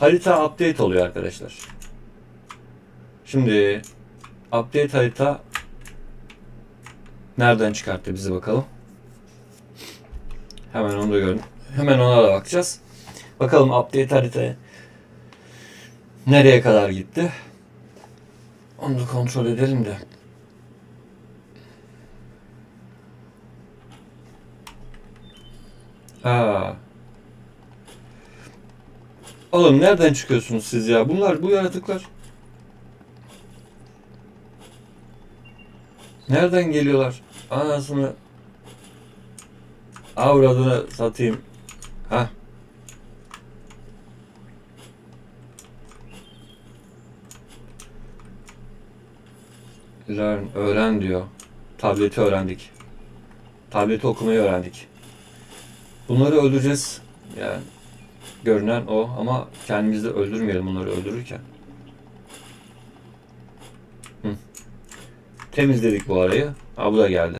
harita update oluyor arkadaşlar. Şimdi update harita nereden çıkarttı bizi bakalım. Hemen onu da gördüm. Hemen ona da bakacağız. Bakalım update harita nereye kadar gitti. Onu da kontrol edelim de. Ha. Oğlum nereden çıkıyorsunuz siz ya? Bunlar bu yaratıklar. Nereden geliyorlar? Anasını avradını satayım. Ha. Learn, öğren diyor. Tableti öğrendik. Tableti okumayı öğrendik. Bunları öldüreceğiz. Yani görünen o ama kendimizi öldürmeyelim bunları öldürürken. Hı. Temizledik bu arayı. Ha bu da geldi.